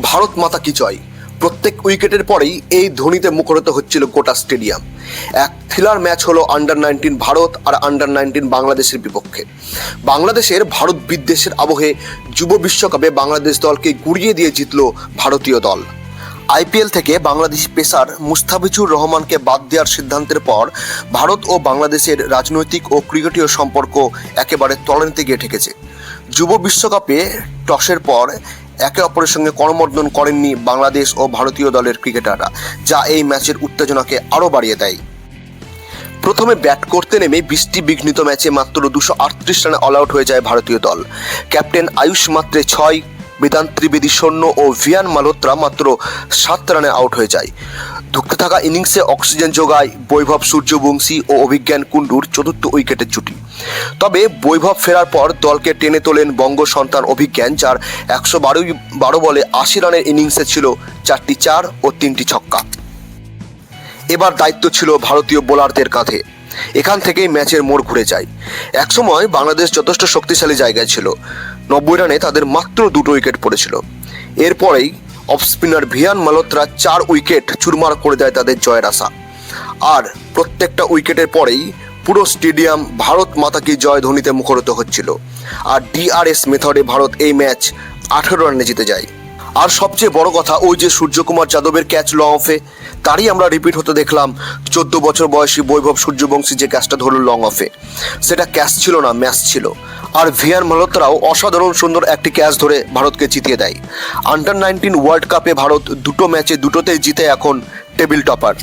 ভারত মাতা কি জয় প্রত্যেক উইকেটের পরেই এই ধ্বনিতে মুখরিত হচ্ছিল গোটা স্টেডিয়াম। এক থ্রিলার ম্যাচ হলো আন্ডার নাইনটিন ভারত আর আন্ডার নাইনটিন বাংলাদেশের বিপক্ষে। বাংলাদেশের ভারত বিদ্বেষের আবহে যুব বিশ্বকাপে বাংলাদেশ দলকে গুড়িয়ে দিয়ে জিতল ভারতীয় দল। আইপিএল থেকে বাংলাদেশ পেসার মুস্তাফিজুর রহমানকে বাদ দেওয়ার সিদ্ধান্তের পর ভারত ও বাংলাদেশের রাজনৈতিক ও ক্রিকেটীয় সম্পর্ক একেবারে তলানিতে গিয়ে ঠেকেছে। যুব বিশ্বকাপে টসের পর একে অপরের সঙ্গে করমর্দন করেননি বাংলাদেশ ও ভারতীয় দলের ক্রিকেটাররা, যা এই ম্যাচের উত্তেজনাকে আরও বাড়িয়ে দেয়। প্রথমে ব্যাট করতে নেমে বৃষ্টি বিঘ্নিত ম্যাচে মাত্র দুশো আটত্রিশ রানে অল আউট হয়ে যায় ভারতীয় দল। ক্যাপ্টেন আয়ুষ মাত্রে ছয় বেদান্ত ত্রিবেদী সৈন্য ও ভিয়ান মালোত্রা মাত্র সাত রানে আউট হয়ে যায়। ধুঁকতে থাকা ইনিংসে অক্সিজেন যোগায় বৈভব সূর্যবংশী ও অভিজ্ঞান কুণ্ডুর চতুর্থ উইকেটের জুটি। তবে বৈভব ফেরার পর দলকে টেনে তোলেন বঙ্গ সন্তান অভিজ্ঞান, যার একশো বারোই বারো বলে আশি রানের ইনিংসে ছিল চারটি চার ও তিনটি ছক্কা। এবার দায়িত্ব ছিল ভারতীয় বোলারদের কাঁধে। এখান থেকেই ম্যাচের মোড় ঘুরে যায়। একসময় বাংলাদেশ যথেষ্ট শক্তিশালী জায়গায় ছিল। নব্বই রানে তাদের মাত্র দুটো উইকেট পড়েছিল। এরপরেই অফ স্পিনার ভিয়ান মালোত্রা চার উইকেট চুরমার করে দেয় তাদের জয়ের আশা। আর প্রত্যেকটা উইকেটের পরেই পুরো স্টেডিয়াম ভারত মাতাকে জয় ধ্বনিতে মুখরিত হচ্ছিল। আর ডিআরএস মেথডে ভারত এই ম্যাচ আঠেরো রানে জিতে যায়। আর সবচেয়ে বড় কথা, ওই যে সূর্যকুমার যাদবের ক্যাচ লং অফে তারই আমরা রিপিট হতে দেখলাম চোদ্দ বছর বয়সী বৈভব সূর্যবংশী যে ক্যাচটা ধরল লং অফে সেটা ক্যাচ ছিল না ম্যাচ ছিল। আর ভিয়ান মালোত্রাও অসাধারণ সুন্দর একটি ক্যাচ ধরে ভারতকে জিতিয়ে দেয়। আন্ডার নাইনটিন ওয়ার্ল্ড কাপে ভারত দুটো ম্যাচে দুটোতেই জিতে এখন টেবিল টপার